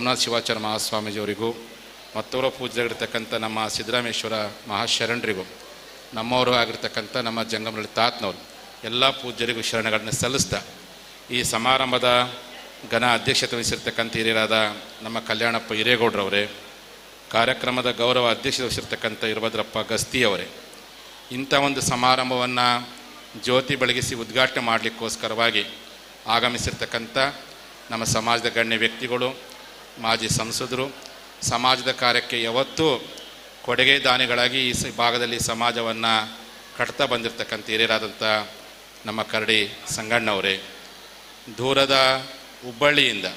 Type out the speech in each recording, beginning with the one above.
ಸೋಮನಾಥ್ ಶಿವಾಚಾರ್ಯ ಮಹಾಸ್ವಾಮೀಜಿಯವರಿಗೂ ಮತ್ತವರ ಪೂಜ್ಯರಾಗಿರ್ತಕ್ಕಂಥ ನಮ್ಮ ಸಿದ್ದರಾಮೇಶ್ವರ ಮಹಾಶರಣರಿಗೂ, ನಮ್ಮವರು ಆಗಿರ್ತಕ್ಕಂಥ ನಮ್ಮ ಜಂಗಮರಳ್ಳಿ ತಾತ್ನವರು, ಎಲ್ಲ ಪೂಜ್ಯರಿಗೂ ಶರಣಗಳನ್ನು ಸಲ್ಲಿಸ್ತಾ ಈ ಸಮಾರಂಭದ ಘನ ಅಧ್ಯಕ್ಷತೆ ವಹಿಸಿರ್ತಕ್ಕಂಥ ಹಿರಿಯರಾದ ನಮ್ಮ ಕಲ್ಯಾಣಪ್ಪ ಹಿರೇಗೌಡ್ರವರೇ, ಕಾರ್ಯಕ್ರಮದ ಗೌರವ ಅಧ್ಯಕ್ಷತೆ ವಹಿಸಿರ್ತಕ್ಕಂಥ ಇರಭದ್ರಪ್ಪ ಗಸ್ತಿಯವರೇ, ಇಂಥ ಒಂದು ಸಮಾರಂಭವನ್ನು ಜ್ಯೋತಿ ಬೆಳಗಿಸಿ ಉದ್ಘಾಟನೆ ಮಾಡಲಿಕ್ಕೋಸ್ಕರವಾಗಿ ಆಗಮಿಸಿರ್ತಕ್ಕಂಥ ನಮ್ಮ ಸಮಾಜದ ಗಣ್ಯ ವ್ಯಕ್ತಿಗಳು ಮಾಜಿ ಸಂಸದರು, ಸಮಾಜದ ಕಾರ್ಯಕ್ಕೆ ಯಾವತ್ತೂ ಕೊಡುಗೆ ದಾನಿಗಳಾಗಿ ಈ ಭಾಗದಲ್ಲಿ ಸಮಾಜವನ್ನು ಕಟ್ತಾ ಬಂದಿರತಕ್ಕಂಥ ಹಿರಿಯರಾದಂಥ ನಮ್ಮ ಕರಡಿ ಸಂಗಣ್ಣವರೇ, ದೂರದ ಹುಬ್ಬಳ್ಳಿಯಿಂದ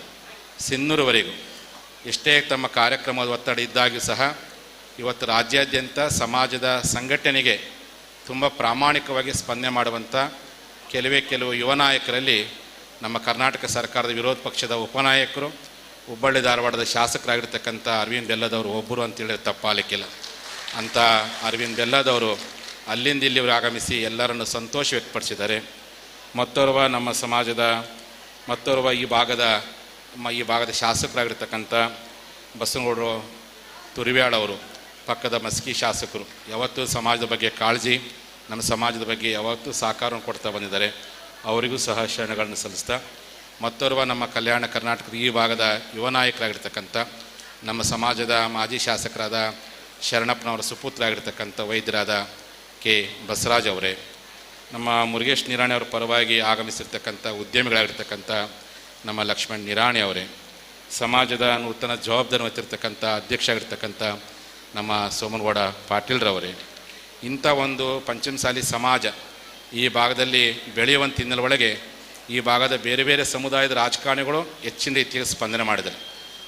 ಸಿನ್ನೂರುವರೆಗೂ ಎಷ್ಟೇ ತಮ್ಮ ಕಾರ್ಯಕ್ರಮದ ಒತ್ತಡ ಇದ್ದಾಗ್ಯೂ ಸಹ ಇವತ್ತು ರಾಜ್ಯಾದ್ಯಂತ ಸಮಾಜದ ಸಂಘಟನೆಗೆ ತುಂಬ ಪ್ರಾಮಾಣಿಕವಾಗಿ ಸ್ಪಂದನೆ ಮಾಡುವಂಥ ಕೆಲವೇ ಕೆಲವು ಯುವ ನಾಯಕರಲ್ಲಿ ನಮ್ಮ ಕರ್ನಾಟಕ ಸರ್ಕಾರದ ವಿರೋಧ ಪಕ್ಷದ ಉಪನಾಯಕರು ಹುಬ್ಬಳ್ಳಿ ಧಾರವಾಡದ ಶಾಸಕರಾಗಿರ್ತಕ್ಕಂಥ ಅರವಿಂದ್ ಬೆಲ್ಲದವರು ಒಬ್ಬರು ಅಂತೇಳಿ ತಪ್ಪಾಲಿಕ್ಕಿಲ್ಲ ಅಂತ ಅರವಿಂದ್ ಬೆಲ್ಲದವರು ಅಲ್ಲಿಂದ ಇಲ್ಲಿವರು ಆಗಮಿಸಿ ಎಲ್ಲರನ್ನು ಸಂತೋಷ ವ್ಯಕ್ತಪಡಿಸಿದ್ದಾರೆ. ಮತ್ತೋರ್ವ ನಮ್ಮ ಸಮಾಜದ, ಮತ್ತೋರ್ವ ಈ ಭಾಗದ ಈ ಭಾಗದ ಶಾಸಕರಾಗಿರ್ತಕ್ಕಂಥ ಬಸವನಗೌಡರು ತುರಿವ್ಯಾಳವರು, ಪಕ್ಕದ ಮಸ್ಕಿ ಶಾಸಕರು, ಯಾವತ್ತೂ ಸಮಾಜದ ಬಗ್ಗೆ ಕಾಳಜಿ, ನಮ್ಮ ಸಮಾಜದ ಬಗ್ಗೆ ಯಾವತ್ತೂ ಸಹಕಾರವನ್ನು ಕೊಡ್ತಾ ಬಂದಿದ್ದಾರೆ. ಅವರಿಗೂ ಸಹ ಶರಣಗಳನ್ನು ಸಲ್ಲಿಸ್ತಾ ಮತ್ತೋರ್ವ ನಮ್ಮ ಕಲ್ಯಾಣ ಕರ್ನಾಟಕದ ಈ ಭಾಗದ ಯುವ ನಾಯಕರಾಗಿರ್ತಕ್ಕಂಥ, ನಮ್ಮ ಸಮಾಜದ ಮಾಜಿ ಶಾಸಕರಾದ ಶರಣಪ್ಪನವರ ಸುಪುತ್ರರಾಗಿರ್ತಕ್ಕಂಥ ವೈದ್ಯರಾದ ಕೆ. ಬಸರಾಜ್ ಅವರೇ, ನಮ್ಮ ಮುರುಗೇಶ್ ನಿರಾಣಿ ಅವರ ಪರವಾಗಿ ಆಗಮಿಸಿರ್ತಕ್ಕಂಥ ಉದ್ಯಮಿಗಳಾಗಿರ್ತಕ್ಕಂಥ ನಮ್ಮ ಲಕ್ಷ್ಮಣ್ ನಿರಾಣಿ ಅವರೇ, ಸಮಾಜದ ನೂತನ ಜವಾಬ್ದಾರಿ ಹೊತ್ತಿರ್ತಕ್ಕಂಥ ಅಧ್ಯಕ್ಷ ಆಗಿರ್ತಕ್ಕಂಥ ನಮ್ಮ ಸೋಮನಗೌಡ ಪಾಟೀಲ್ರವರೇ ಇಂಥ ಒಂದು ಪಂಚಮಸಾಲಿ ಸಮಾಜ ಈ ಭಾಗದಲ್ಲಿ ಬೆಳೆಯುವಂಥ ಹಿನ್ನೆಲೆ ಈ ಭಾಗದ ಬೇರೆ ಬೇರೆ ಸಮುದಾಯದ ರಾಜಕಾರಣಿಗಳು ಹೆಚ್ಚಿನ ರೀತಿಯಲ್ಲಿ ಸ್ಪಂದನೆ ಮಾಡಿದರು.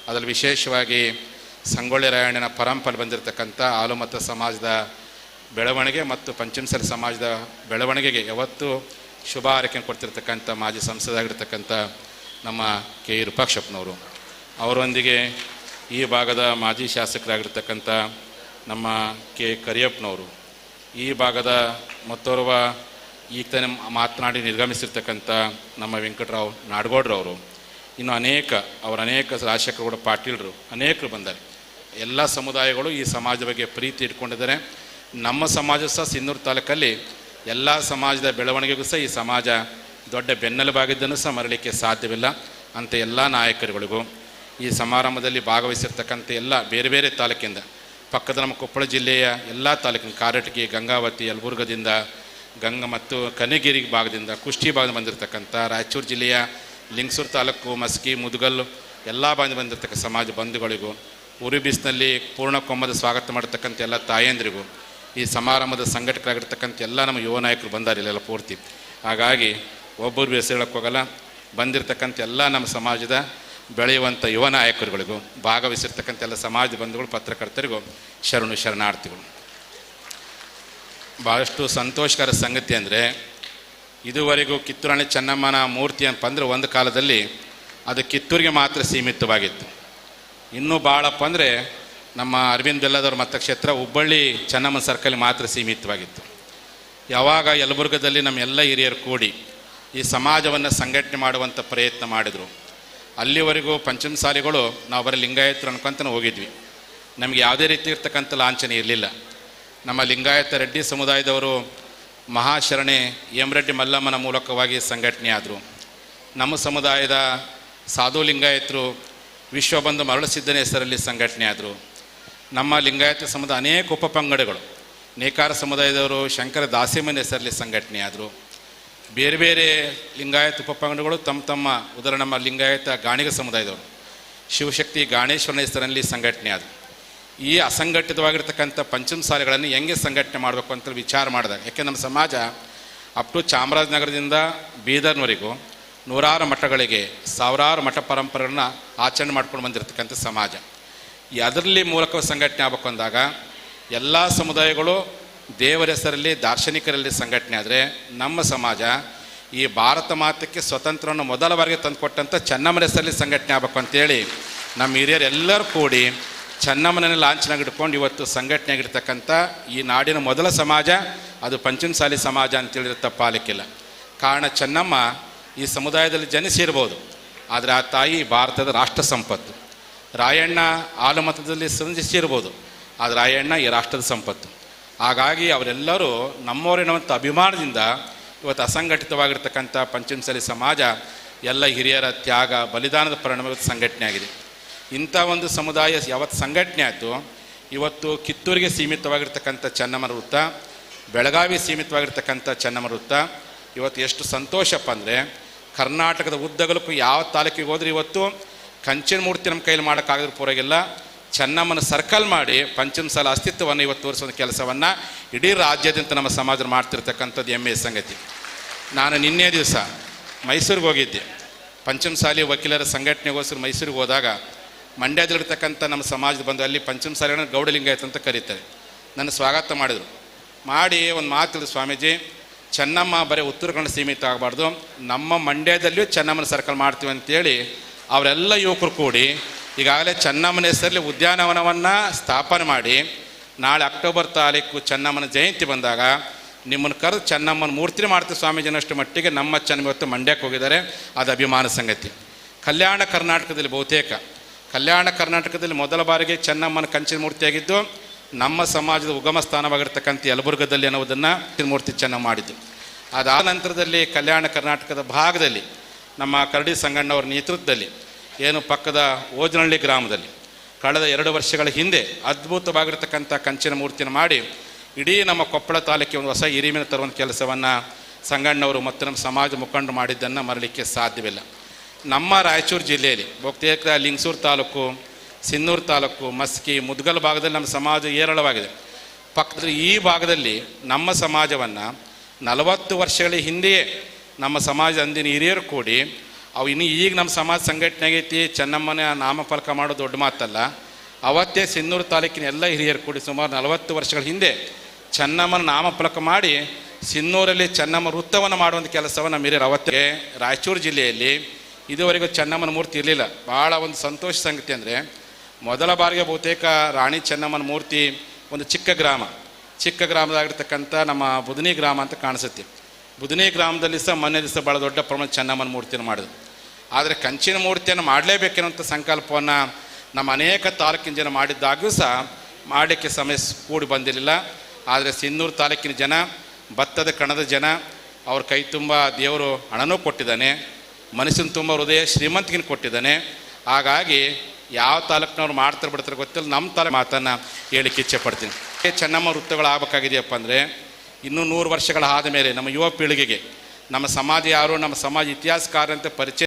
ಅದರಲ್ಲಿ ವಿಶೇಷವಾಗಿ ಸಂಗೊಳ್ಳಿ ರಾಯಣ್ಣನ ಪರಂಪರೆ ಬಂದಿರತಕ್ಕಂಥ ಆಲುಮತ ಸಮಾಜದ ಬೆಳವಣಿಗೆ ಮತ್ತು ಪಂಚಮಸರ ಸಮಾಜದ ಬೆಳವಣಿಗೆಗೆ ಯಾವತ್ತೂ ಶುಭ ಹಾರೈಕೆ ಕೊಡ್ತಿರ್ತಕ್ಕಂಥ ಮಾಜಿ ಸಂಸದಾಗಿರ್ತಕ್ಕಂಥ ನಮ್ಮ ಕೆ ವಿರೂಪಾಕ್ಷಪ್ಪನವರು ಅವರೊಂದಿಗೆ ಈ ಭಾಗದ ಮಾಜಿ ಶಾಸಕರಾಗಿರ್ತಕ್ಕಂಥ ನಮ್ಮ ಕೆ ಕರಿಯಪ್ಪನವರು. ಈ ಭಾಗದ ಮತ್ತೋರ್ವ ಈಗ ತಾನೇ ಮಾತನಾಡಿ ನಿರ್ಗಮಿಸಿರ್ತಕ್ಕಂಥ ನಮ್ಮ ವೆಂಕಟರಾವ್ ನಾಡಗೌಡ್ರವರು, ಇನ್ನು ಅನೇಕ, ಅವರ ಅನೇಕ ರಾಜಶೇಖರಗೌಡ ಪಾಟೀಲರು, ಅನೇಕರು ಬಂದ್ದಾರೆ ಎಲ್ಲ ಸಮುದಾಯಗಳು ಈ ಸಮಾಜದ ಬಗ್ಗೆ ಪ್ರೀತಿ ಇಟ್ಕೊಂಡಿದ್ದಾರೆ. ನಮ್ಮ ಸಮಾಜ ಸಹ ಸಿಂಧೂರು ತಾಲೂಕಲ್ಲಿ ಎಲ್ಲ ಸಮಾಜದ ಬೆಳವಣಿಗೆಗೂ ಸಹ ಈ ಸಮಾಜ ದೊಡ್ಡ ಬೆನ್ನೆಲುಬಾಗಿದ್ದನ್ನು ಸಹ ಮರಲಿಕ್ಕೆ ಸಾಧ್ಯವಿಲ್ಲ ಅಂತ ಎಲ್ಲ ನಾಯಕರುಗಳಿಗೂ. ಈ ಸಮಾರಂಭದಲ್ಲಿ ಭಾಗವಹಿಸಿರ್ತಕ್ಕಂಥ ಎಲ್ಲ ಬೇರೆ ಬೇರೆ ತಾಲೂಕಿಂದ, ಪಕ್ಕದ ನಮ್ಮ ಕೊಪ್ಪಳ ಜಿಲ್ಲೆಯ ಎಲ್ಲ ತಾಲೂಕಿನ ಕಾರಟಗಿ, ಗಂಗಾವತಿ, ಯಲಬುರ್ಗದಿಂದ ಗಂಗ ಮತ್ತು ಕನಗಿರಿ ಭಾಗದಿಂದ ಕುಷ್ಟಿ ಭಾಗದಿಂದ ಬಂದಿರತಕ್ಕಂಥ ರಾಯಚೂರು ಜಿಲ್ಲೆಯ ಲಿಂಗಸೂರು ತಾಲೂಕು, ಮಸ್ಕಿ, ಮುದುಗಲ್ಲು ಎಲ್ಲ ಭಾಗದಿಂದ ಬಂದಿರತಕ್ಕ ಸಮಾಜ ಬಂಧುಗಳಿಗೂ ಉರಿ ಬಿಸಿನಲ್ಲಿ ಪೂರ್ಣ ಕೊಂಬದ ಸ್ವಾಗತ ಮಾಡತಕ್ಕಂಥ ಎಲ್ಲ ತಾಯಂದ್ರಿಗೂ, ಈ ಸಮಾರಂಭದ ಸಂಘಟಕರಾಗಿರ್ತಕ್ಕಂಥ ಎಲ್ಲ ನಮ್ಮ ಯುವ ನಾಯಕರು ಬಂದಾರೆ ಇಲ್ಲೆಲ್ಲ ಪೂರ್ತಿ. ಹಾಗಾಗಿ ಒಬ್ಬರು ಬೇಸರ ಹೋಗಲ್ಲ, ಬಂದಿರತಕ್ಕಂಥ ಎಲ್ಲ ನಮ್ಮ ಸಮಾಜದ ಬೆಳೆಯುವಂಥ ಯುವ ನಾಯಕರುಗಳಿಗೂ, ಭಾಗವಹಿಸಿರ್ತಕ್ಕಂಥ ಎಲ್ಲ ಸಮಾಜ ಬಂಧುಗಳು, ಪತ್ರಕರ್ತರಿಗೂ ಶರಣು ಶರಣಾರ್ಥಿಗಳು. ಭಾಳಷ್ಟು ಸಂತೋಷಕರ ಸಂಗತಿ ಅಂದರೆ, ಇದುವರೆಗೂ ಕಿತ್ತೂರಾಣಿ ಚೆನ್ನಮ್ಮನ ಮೂರ್ತಿ ಅಂತ ಅಂದ್ರೆ ಒಂದು ಕಾಲದಲ್ಲಿ ಅದು ಕಿತ್ತೂರಿಗೆ ಮಾತ್ರ ಸೀಮಿತವಾಗಿತ್ತು. ಇನ್ನೂ ಭಾಳಪ್ಪ ಅಂದರೆ, ನಮ್ಮ ಅರವಿಂದ್ ಬೆಲ್ಲದವ್ರ ಮತಕ್ಷೇತ್ರ ಹುಬ್ಬಳ್ಳಿ ಚೆನ್ನಮ್ಮನ ಸರ್ಕಲ್ ಮಾತ್ರ ಸೀಮಿತವಾಗಿತ್ತು. ಯಾವಾಗ ಯಲಬುರ್ಗದಲ್ಲಿ ನಮ್ಮ ಎಲ್ಲ ಹಿರಿಯರು ಕೂಡಿ ಈ ಸಮಾಜವನ್ನು ಸಂಘಟನೆ ಮಾಡುವಂಥ ಪ್ರಯತ್ನ ಮಾಡಿದರು. ಅಲ್ಲಿವರೆಗೂ ಪಂಚಮಸಾಲಿಗಳು ನಾವು ಬರೀ ಲಿಂಗಾಯತರು ಅನ್ಕೊಂತ ಹೋಗಿದ್ವಿ. ನಮಗೆ ಯಾವುದೇ ರೀತಿ ಇರ್ತಕ್ಕಂಥ ಲಾಂಛನ ಇರಲಿಲ್ಲ. ನಮ್ಮ ಲಿಂಗಾಯತ ರೆಡ್ಡಿ ಸಮುದಾಯದವರು ಮಹಾಶರಣೆ ಎಂ.ರೆಡ್ಡಿ ಮಲ್ಲಮ್ಮನ ಮೂಲಕವಾಗಿ ಸಂಘಟನೆ ಆದರು ನಮ್ಮ ಸಮುದಾಯದ ಸಾಧು ಲಿಂಗಾಯತರು ವಿಶ್ವಬಂಧು ಮರಳಸಿದ್ದನ ಹೆಸರಲ್ಲಿ ಸಂಘಟನೆ ಆದರು ನಮ್ಮ ಲಿಂಗಾಯತ ಸಮುದಾಯ ಅನೇಕ ಉಪಪಂಗಡಗಳು ನೇಕಾರ ಸಮುದಾಯದವರು ಶಂಕರ ದಾಸಿಮನ ಹೆಸರಲ್ಲಿ ಸಂಘಟನೆ ಆದರು ಬೇರೆ ಬೇರೆ ಲಿಂಗಾಯತ ಉಪಪಂಗಡಗಳು ತಮ್ಮ ತಮ್ಮ ಉದಾಹರಣೆ ನಮ್ಮ ಲಿಂಗಾಯತ ಗಾಣಿಗ ಸಮುದಾಯದವರು. ಶಿವಶಕ್ತಿ ಗಾಣೇಶ್ವರನ ಹೆಸರಲ್ಲಿ ಸಂಘಟನೆ ಆದರು ಈ ಅಸಂಘಟಿತವಾಗಿರ್ತಕ್ಕಂಥ ಪಂಚಮಸಾಲೆಗಳನ್ನು ಹೆಂಗೆ ಸಂಘಟನೆ ಮಾಡಬೇಕು ಅಂತ ವಿಚಾರ ಮಾಡಿದಾಗ, ಯಾಕೆ ನಮ್ಮ ಸಮಾಜ ಅಪ್ ಟು ಚಾಮರಾಜನಗರದಿಂದ ಬೀದರ್ನವರೆಗೂ ನೂರಾರು ಮಠಗಳಿಗೆ ಸಾವಿರಾರು ಮಠ ಪರಂಪರೆಗಳನ್ನ ಆಚರಣೆ ಮಾಡ್ಕೊಂಡು ಬಂದಿರತಕ್ಕಂಥ ಸಮಾಜ. ಈ ಅದರಲ್ಲಿ ಮೂಲಕ ಸಂಘಟನೆ ಆಗಬೇಕು ಅಂದಾಗ, ಎಲ್ಲ ಸಮುದಾಯಗಳು ದೇವರ ಹೆಸರಲ್ಲಿ, ದಾರ್ಶನಿಕರಲ್ಲಿ ಸಂಘಟನೆ ಆದರೆ ನಮ್ಮ ಸಮಾಜ ಈ ಭಾರತ ಮಾತಕ್ಕೆ ಸ್ವತಂತ್ರವನ್ನು ಮೊದಲ ಬಾರಿಗೆ ತಂದುಕೊಟ್ಟಂಥ ಚೆನ್ನಮ್ಮನ ಹೆಸರಲ್ಲಿ ಸಂಘಟನೆ ಆಗಬೇಕು ಅಂತೇಳಿ ನಮ್ಮ ಹಿರಿಯರೆಲ್ಲರೂ ಕೂಡಿ ಚೆನ್ನಮ್ಮನ ಲಾಂಛನಾಗಿ ಇಟ್ಕೊಂಡು ಇವತ್ತು ಸಂಘಟನೆಯಾಗಿರ್ತಕ್ಕಂಥ ಈ ನಾಡಿನ ಮೊದಲ ಸಮಾಜ, ಅದು ಪಂಚಮಸಾಲಿ ಸಮಾಜ ಅಂತೇಳಿದ್ರೆ ತಪ್ಪಾಲಿಕ್ಕಿಲ್ಲ ಕಾರಣ ಚೆನ್ನಮ್ಮ ಈ ಸಮುದಾಯದಲ್ಲಿ ಜನಿಸಿರ್ಬೋದು. ಆದರೆ ಆ ತಾಯಿ ಭಾರತದ ರಾಷ್ಟ್ರ ಸಂಪತ್ತು. ರಾಯಣ್ಣ ಆಲಮತದಲ್ಲಿ ಸಂಧಿಸಿರ್ಬೋದು ಆದರೆ ರಾಯಣ್ಣ ಈ ರಾಷ್ಟ್ರದ ಸಂಪತ್ತು. ಹಾಗಾಗಿ ಅವರೆಲ್ಲರೂ ನಮ್ಮವರಿನವಂಥ ಅಭಿಮಾನದಿಂದ ಇವತ್ತು ಅಸಂಘಟಿತವಾಗಿರ್ತಕ್ಕಂಥ ಪಂಚಮಸಾಲಿ ಸಮಾಜ ಎಲ್ಲ ಹಿರಿಯರ ತ್ಯಾಗ, ಬಲಿದಾನದ ಪರಿಣಾಮ ಸಂಘಟನೆ ಆಗಿದೆ ಇಂಥ ಒಂದು ಸಮುದಾಯ ಯಾವತ್ತು ಸಂಘಟನೆ ಆಯಿತು, ಇವತ್ತು ಕಿತ್ತೂರಿಗೆ ಸೀಮಿತವಾಗಿರ್ತಕ್ಕಂಥ ಚೆನ್ನಮ್ಮನ ವೃತ್ತ, ಬೆಳಗಾವಿ ಸೀಮಿತವಾಗಿರ್ತಕ್ಕಂಥ ಚೆನ್ನಮ್ಮನ ವೃತ್ತ, ಇವತ್ತು ಎಷ್ಟು ಸಂತೋಷಪ್ಪ ಅಂದರೆ ಕರ್ನಾಟಕದ ಉದ್ದಗಲಕ್ಕೂ ಯಾವ ತಾಲೂಕಿಗೆ ಹೋದ್ರೆ ಇವತ್ತು ಕಂಚಿನ ಮೂರ್ತಿ ನಮ್ಮ ಕೈಲಿ ಮಾಡೋಕ್ಕಾಗದ್ರ ಪೂರಾಗಿಲ್ಲ ಚೆನ್ನಮ್ಮನ ಸರ್ಕಲ್ ಮಾಡಿ ಪಂಚಮಸಾಲ ಅಸ್ತಿತ್ವವನ್ನು ಇವತ್ತು ತೋರಿಸೋ ಕೆಲಸವನ್ನು ಇಡೀ ರಾಜ್ಯಾದ್ಯಂತ ನಮ್ಮ ಸಮಾಜ ಮಾಡ್ತಿರ್ತಕ್ಕಂಥದ್ದು ಹೆಮ್ಮೆಯ ಸಂಗತಿ. ನಾನು ನಿನ್ನೆ ದಿವಸ ಮೈಸೂರಿಗೆ ಹೋಗಿದ್ದೆ. ಪಂಚಮಸಾಲಿ ವಕೀಲರ ಸಂಘಟನೆಗೋಸ್ಕರ ಮೈಸೂರಿಗೆ ಹೋದಾಗ ಮಂಡ್ಯದಲ್ಲಿರ್ತಕ್ಕಂಥ ನಮ್ಮ ಸಮಾಜದ ಬಂದು ಅಲ್ಲಿ ಪಂಚಮ ಪಂಚಮಸಾಲಿಗಳನ್ನ ಗೌಡಲಿಂಗಾಯತ ಅಂತ ಕರೀತಾರೆ. ನನ್ನ ಸ್ವಾಗತ ಮಾಡಿದರು. ಮಾಡಿ ಒಂದು ಮಾತು ಸ್ವಾಮೀಜಿ, ಚೆನ್ನಮ್ಮ ಬರೀ ಉತ್ತರ ಕನ್ನಡ ಸೀಮಿತ ಆಗಬಾರ್ದು. ನಮ್ಮ ಮಂಡ್ಯದಲ್ಲಿಯೂ ಚೆನ್ನಮ್ಮನ ಸರ್ಕಲ್ ಮಾಡ್ತೀವಿ ಅಂತೇಳಿ ಅವರೆಲ್ಲ ಯುವಕರು ಕೂಡಿ ಈಗಾಗಲೇ ಚೆನ್ನಮ್ಮನ ಹೆಸರಲ್ಲಿ ಉದ್ಯಾನವನವನ್ನು ಸ್ಥಾಪನೆ ಮಾಡಿ ನಾಳೆ ಅಕ್ಟೋಬರ್ ತಾಲೀಕು ಚೆನ್ನಮ್ಮನ ಜಯಂತಿ ಬಂದಾಗ ನಿಮ್ಮನ್ನು ಕರೆದು ಚೆನ್ನಮ್ಮನ ಮೂರ್ತಿ ಮಾಡ್ತೀವಿ ಸ್ವಾಮೀಜಿನಷ್ಟು ಮಟ್ಟಿಗೆ ನಮ್ಮ ಚೆನ್ನಮ್ಮ ಇವತ್ತು ಮಂಡ್ಯಕ್ಕೆ ಹೋಗಿದ್ದಾರೆ. ಅದು ಅಭಿಮಾನ ಸಂಗತಿ. ಕಲ್ಯಾಣ ಕರ್ನಾಟಕದಲ್ಲಿ ಬಹುತೇಕ ಕಲ್ಯಾಣ ಕರ್ನಾಟಕದಲ್ಲಿ ಮೊದಲ ಬಾರಿಗೆ ಚೆನ್ನಮ್ಮನ ಕಂಚಿನ ಮೂರ್ತಿಯಾಗಿದ್ದು, ನಮ್ಮ ಸಮಾಜದ ಉಗಮ ಸ್ಥಾನವಾಗಿರ್ತಕ್ಕಂಥ ಯಲಬುರ್ಗದಲ್ಲಿ ಅನ್ನೋದನ್ನು ಮೂರ್ತಿ ಚೆನ್ನಮ್ಮ ಮಾಡಿದ್ದು. ಅದಾದ ನಂತರದಲ್ಲಿ ಕಲ್ಯಾಣ ಕರ್ನಾಟಕದ ಭಾಗದಲ್ಲಿ ನಮ್ಮ ಕರಡಿ ಸಂಗಣ್ಣವರ ನೇತೃತ್ವದಲ್ಲಿ ಏನು ಪಕ್ಕದ ಓಜನಹಳ್ಳಿ ಗ್ರಾಮದಲ್ಲಿ ಕಳೆದ ಎರಡು ವರ್ಷಗಳ ಹಿಂದೆ ಅದ್ಭುತವಾಗಿರ್ತಕ್ಕಂಥ ಕಂಚಿನ ಮೂರ್ತಿಯನ್ನು ಮಾಡಿ ಇಡೀ ನಮ್ಮ ಕೊಪ್ಪಳ ತಾಲೂಕಿಗೆ ಒಂದು ಹೊಸ ಹಿರಿಮೆಯನ್ನು ತರುವಂಥ ಕೆಲಸವನ್ನು ಸಂಗಣ್ಣವರು ಮತ್ತು ನಮ್ಮ ಸಮಾಜ ಮುಖಂಡರು ಮಾಡಿದ್ದನ್ನು ಮರಲಿಕ್ಕೆ ಸಾಧ್ಯವಿಲ್ಲ. ನಮ್ಮ ರಾಯಚೂರು ಜಿಲ್ಲೆಯಲ್ಲಿ ಬಹುತೇಕ ಲಿಂಗಸೂರು ತಾಲೂಕು, ಸಿನ್ನೂರು ತಾಲೂಕು, ಮಸ್ಕಿ, ಮುದ್ಗಲ್ ಭಾಗದಲ್ಲಿ ನಮ್ಮ ಸಮಾಜ ಏರಳವಾಗಿದೆ ಪಕ್ಕದ ಈ ಭಾಗದಲ್ಲಿ ನಮ್ಮ ಸಮಾಜವನ್ನು ನಲವತ್ತು ವರ್ಷಗಳ ಹಿಂದೆಯೇ ನಮ್ಮ ಸಮಾಜ ಅಂದಿನ ಹಿರಿಯರು ಕೂಡಿ, ಅವು ಇನ್ನು ಈಗ ನಮ್ಮ ಸಮಾಜ ಸಂಘಟನೆ ಆಗೈತಿ, ಚೆನ್ನಮ್ಮನ ನಾಮಫಲಕ ಮಾಡೋ ದೊಡ್ಡ ಮಾತಲ್ಲ, ಅವತ್ತೇ ಸಿನ್ನೂರು ತಾಲೂಕಿನ ಎಲ್ಲ ಹಿರಿಯರು ಕೂಡಿ ಸುಮಾರು ನಲವತ್ತು ವರ್ಷಗಳ ಹಿಂದೆ ಚೆನ್ನಮ್ಮನ ನಾಮಫಲಕ ಮಾಡಿ ಸಿನ್ನೂರಲ್ಲಿ ಚೆನ್ನಮ್ಮ ವೃತ್ತವನ್ನು ಮಾಡುವಂಥ ಕೆಲಸವನ್ನು ಮೀರಿ ಅವತ್ತೇ ರಾಯಚೂರು ಜಿಲ್ಲೆಯಲ್ಲಿ ಇದುವರೆಗೂ ಚೆನ್ನಮ್ಮನ ಮೂರ್ತಿ ಇರಲಿಲ್ಲ. ಭಾಳ ಒಂದು ಸಂತೋಷ ಸಂಗತಿ ಅಂದರೆ, ಮೊದಲ ಬಾರಿಗೆ ಬಹುತೇಕ ರಾಣಿ ಚೆನ್ನಮ್ಮನ ಮೂರ್ತಿ ಒಂದು ಚಿಕ್ಕ ಗ್ರಾಮ. ಚಿಕ್ಕ ಗ್ರಾಮದಾಗಿರ್ತಕ್ಕಂಥ ನಮ್ಮ ಬುಧನಿ ಗ್ರಾಮ ಅಂತ ಕಾಣಿಸುತ್ತೆ. ಬುಧನಿ ಗ್ರಾಮದಲ್ಲಿ ಸಹ ಮೊನ್ನೆ ದಿವಸ ಭಾಳ ದೊಡ್ಡ ಪ್ರಮಾಣ ಚೆನ್ನಮ್ಮನ ಮೂರ್ತಿಯನ್ನು ಮಾಡಿದ್ರು. ಆದರೆ ಕಂಚಿನ ಮೂರ್ತಿಯನ್ನು ಮಾಡಲೇಬೇಕೆನ್ನುವಂಥ ಸಂಕಲ್ಪವನ್ನು ನಮ್ಮ ಅನೇಕ ತಾಲೂಕಿನ ಜನ ಮಾಡಿದ್ದಾಗ್ಯೂ ಸಹ ಮಾಡಲಿಕ್ಕೆ ಸಮಯ ಕೂಡಿ ಬಂದಿರಲಿಲ್ಲ. ಆದರೆ ಸಿನ್ನೂರು ತಾಲೂಕಿನ ಜನ, ಭತ್ತದ ಕಣದ ಜನ, ಅವ್ರ ಕೈ ತುಂಬ ದೇವರು ಹಣನೂ ಕೊಟ್ಟಿದ್ದಾನೆ. ಮನಸ್ಸಿನ ತುಂಬ ಹೃದಯ ಶ್ರೀಮಂತಿಗೆ ಕೊಟ್ಟಿದ್ದಾನೆ. ಹಾಗಾಗಿ ಯಾವ ತಾಲೂಕಿನವ್ರು ಮಾಡ್ತಾರೆ ಬಿಡ್ತಾರೆ ಗೊತ್ತಿಲ್ಲ. ನಮ್ಮ ತಾಲೂಕು ಮಾತನ್ನು ಹೇಳಿಕ್ಕೆ ಇಚ್ಛೆ ಪಡ್ತೀನಿ. ಚೆನ್ನಮ್ಮ ವೃತ್ತಗಳು ಆಗಬೇಕಾಗಿದೆಯಪ್ಪ ಅಂದರೆ, ಇನ್ನೂ ನೂರು ವರ್ಷಗಳ ಆದ ಮೇಲೆ ನಮ್ಮ ಯುವ ಪೀಳಿಗೆಗೆ ನಮ್ಮ ಸಮಾಜ ಯಾರು, ನಮ್ಮ ಸಮಾಜ ಇತಿಹಾಸಕಾರ ಅಂತ ಪರಿಚಯ